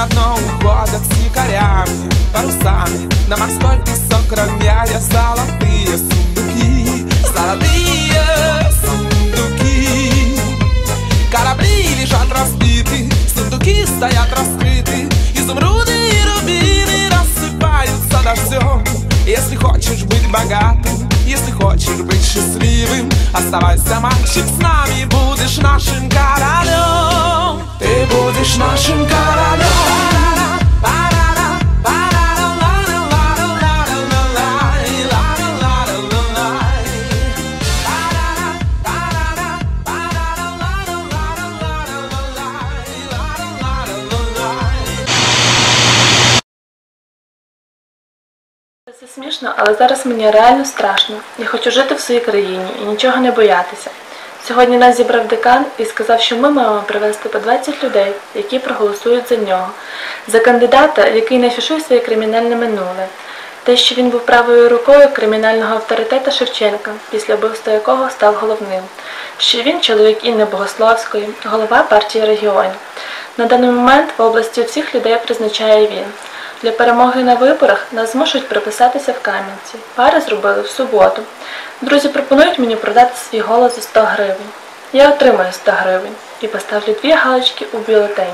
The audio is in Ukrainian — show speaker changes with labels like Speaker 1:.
Speaker 1: на дно уходят с якорями Парусами на морской песок роняя Золотые сундуки Золотые сундуки Корабли лежат разбиты Сундуки стоят раскрыты Изумруды и рубины рассыпаются дождем Если хочешь быть богатым Если хочешь быть счастливым Оставайся, мальчик, с нами Будешь нашим королем Ты будешь нашим королем
Speaker 2: Це смішно, але зараз мені реально страшно. Я хочу жити в своїй країні і нічого не боятися. Сьогодні нас зібрав декан і сказав, що ми маємо привезти по 20 людей, які проголосують за нього, за кандидата, який не афішує своє кримінальне минуле. Те, що він був правою рукою кримінального авторитета Шевченка, після вбивства якого став головним, що він чоловік Інни Богословської, голова партії регіонів. На даний момент в області всіх людей призначає він. Для перемоги на виборах нас змушують приписатися в Кам'янці. Пари зробили в суботу. Друзі пропонують мені продати свій голос за 100 гривень. Я отримаю 100 гривень і поставлю дві галочки у бюлетені.